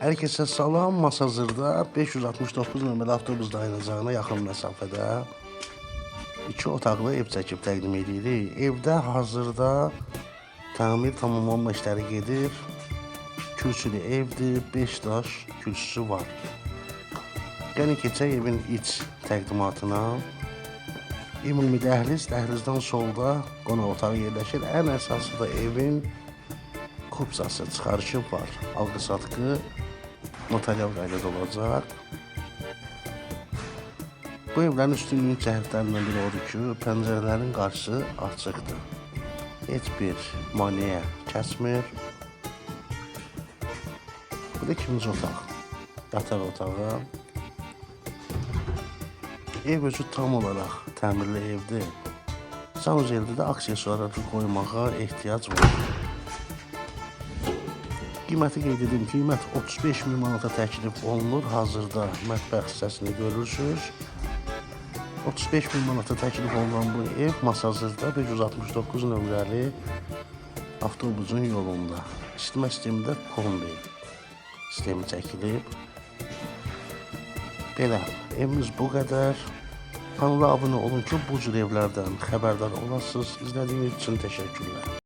Herkese salam. Masazırda 569 nömrəli avtobus dayanacağına yaxın məsafədə iki otaqlı ev çəkib təqdim edirik. Evdə hazırda təmir tamamlanma işləri gedir. Kürsülü evdir, 5 daş kürsüsü var. Yəni keçək evin iç təqdimatına. Ümumi dəhliz, dəhlizdən solda qonaq otağı yerləşir. Ən əsası da evin kupsası çıxarışı var. Alqı satqı notarial qaydada olacaq. Bu evlərin üstünlük cəhətlərindən biri odur ki, pəncərələrin qarşısı açıqdır. Heç bir maneə kəsmir. Bu da ikinci otaq. Yataq otağı. Ev özü tam olaraq təmirli evdir. Sanuzeldə də aksesuarları qoymağa ehtiyac var. Qiyməti qeyd edim, qiymət 35 min manata təklif olunur. Hazırda mətbəx hissəsini görürsünüz. 35 bin manata təklif olunan bu ev Masazırda 569 nömrəli avtobusun yolunda. İsitmə sistemində kombi sistemi çəkilib. Belə, evimiz bu qədər. Kanala abunə olun ki, bu cür evlərdən xəbərdar olasınız. İzlədiyiniz üçün təşəkkürlər.